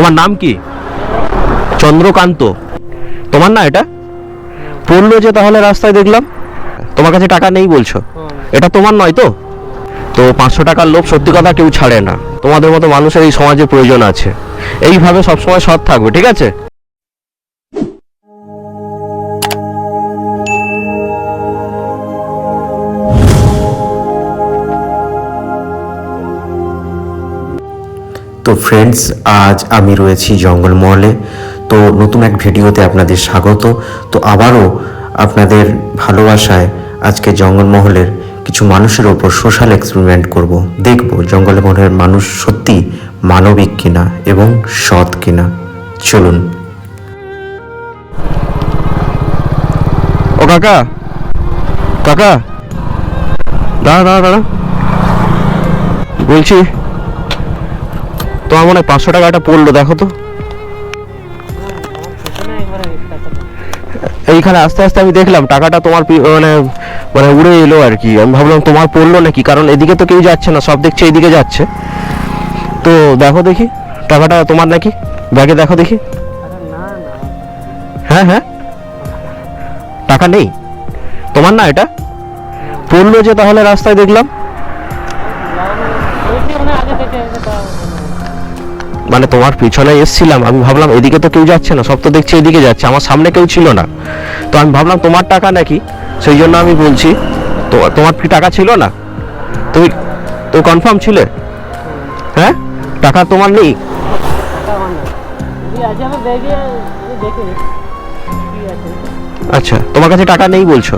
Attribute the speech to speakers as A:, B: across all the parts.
A: তোমার নাম কি? চন্দ্রকান্ত। তোমার না এটা? পড়ল যে তাহলে রাস্তায় দেখলাম। তোমার কাছে টাকা নেই বলছো। এটা তোমার নয় তো? তো পাঁচশো টাকার লোভ সত্যি কথা কেউ ছাড়ে না। তোমাদের মতো মানুষের এই সমাজে প্রয়োজন আছে। এইভাবে সবসময় সৎ থাকবে ঠিক আছে?
B: তো ফ্রেন্ডস আজ আমি রয়েছি জঙ্গলমহলে তো নতুন এক ভিডিওতে আপনাদের স্বাগত। তো আবারও আপনাদের ভালোবাসায় আজকে জঙ্গলমহলের কিছু মানুষের ওপর সোশ্যাল এক্সপেরিমেন্ট করব। দেখব জঙ্গলমহলের মানুষ সত্যি মানবিক কিনা এবং সৎ কিনা। চলুন।
A: ও কাকা কাকা, দাঁড়া দাঁড়া দাঁড়া। বলছি তোমার মনে হয় পাঁচশো টাকাটা পড়ল, দেখো তো। এইখানে আস্তে আস্তে আমি দেখলাম টাকাটা তোমার মানে মানে উড়ে এলো আর কি। আমি ভাবলাম তোমার পড়ল নাকি, কারণ এদিকে তো কেউ যাচ্ছে না, সব দেখছে এইদিকে যাচ্ছে। তো দেখো দেখি, টাকাটা তোমার নাকি? ব্যাগে দেখো দেখি। হ্যাঁ হ্যাঁ। টাকা নেই। তোমার না এটা? পড়ল যে তাহলে রাস্তায় দেখলাম। মানে তোমার পিছনে এসছিলাম, আমি ভাবলাম এদিকে তো কেউ যাচ্ছে না, সব তো দেখছি এদিকে যাচ্ছে, আমার সামনে কেউ ছিল না। তো আমি ভাবলাম তোমার টাকা নাকি? সেই জন্য আমি বলছি, তো তোমার কি টাকা ছিল না? তুমি তুমি কনফার্ম ছিলে? হ্যাঁ? টাকা তোমার নেই? আচ্ছা তোমার কাছে টাকা নেই বলছো?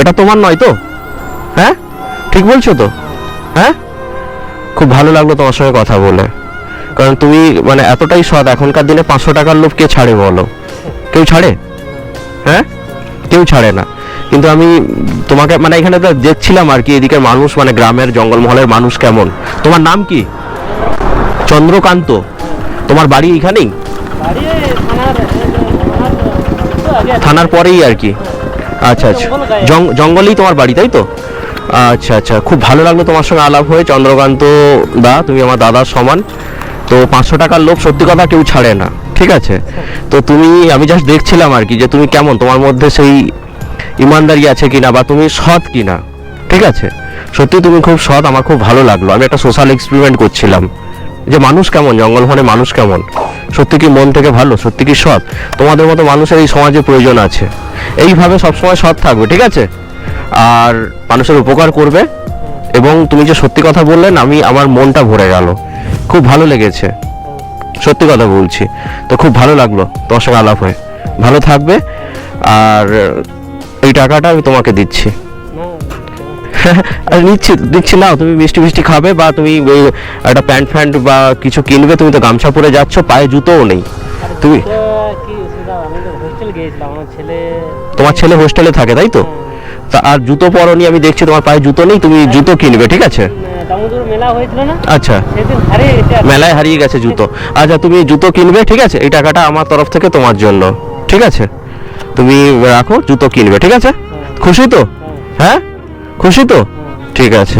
A: এটা তোমার নয় তো? হ্যাঁ? ঠিক বলছো তো? হ্যাঁ? খুব ভালো লাগল তোমার সঙ্গে কথা বলে। কারণ তুমি মানে এতটাই সৎ, এখনকার দিনে পাঁচশো টাকার লোভ কে ছাড়ে বলো? কেউ ছাড়ে? হ্যাঁ? কেউ ছাড়ে না। কিন্তু আমি তোমাকে মানে এখানে তো দেখছিলাম আর কি, এদিকের মানুষ মানে গ্রামের জঙ্গলমহলের মানুষ কেমন? তোমার নাম কি? চন্দ্রকান্ত। তোমার বাড়ি এখানেই? থানার পরেই আর কি। আচ্ছা আচ্ছা। জঙ্গলেই তোমার বাড়ি, তাই তো? আচ্ছা আচ্ছা। খুব ভালো লাগল তোমার সঙ্গে আলাপ হয়ে, চন্দ্রকান্ত দা, তুমি আমার দাদার সমান। তো পাঁচশো টাকার লোভ সত্যি কথা কেউ ছাড়ে না, ঠিক আছে? তো তুমি, আমি জাস্ট দেখছিলাম আর কি যে তুমি কেমন, তোমার মধ্যে সেই ইমানদারি আছে কিনা বা তুমি সৎ কিনা, ঠিক আছে? সত্যি তুমি খুব সৎ, আমার খুব ভালো লাগল। আমি একটা সোশ্যাল এক্সপেরিমেন্ট করছিলাম যে মানুষ কেমন জঙ্গলমহলে মানুষ কেমন? সত্যি কি মন থেকে ভালো, সত্যি কি সৎ? তোমাদের মতো মানুষের এই সমাজে প্রয়োজন আছে। এইভাবে সবসময় সৎ থাকবে, ঠিক আছে? আর মানুষের উপকার করবে এবং তুমি যে সত্যি কথা বললেন আমি, আমার মনটা ভরে গেল। খুব ভালো লেগেছে। সত্যি কথা বলছি। তো খুব ভালো লাগল তোমার সঙ্গে আলাপ হয়ে। ভালো থাকবে আর এই টাকাটা আমি তোমাকে দিচ্ছি। আর নিচ্ছি দিচ্ছি নাও তুমি মিষ্টি মিষ্টি খাবে বা তুমি ওই একটা প্যান্ট ফ্যান্ট বা কিছু কিনবে তুমি তো গামছা পরে যাচ্ছ পায়ে জুতোও নেই। তুমি তোমার ছেলে হোস্টেলে থাকে তাই তো? তা আর জুতো পরনি আমি দেখছি তোমার পায়ে জুতো নেই তুমি জুতো কিনবে ঠিক আছে?
C: দামোদর মেলা হয়েছিল না?
A: আচ্ছা।
C: সেদিন হারিয়ে গেছে
A: মেলায় হারিয়ে গেছে জুতো। আচ্ছা তুমি জুতো কিনবে ঠিক আছে? এই টাকাটা আমার তরফ থেকে তোমার জন্য ঠিক আছে? তুমি রাখো জুতো কিনবে ঠিক আছে? খুশি তো? হ্যাঁ? খুশি তো? ঠিক আছে।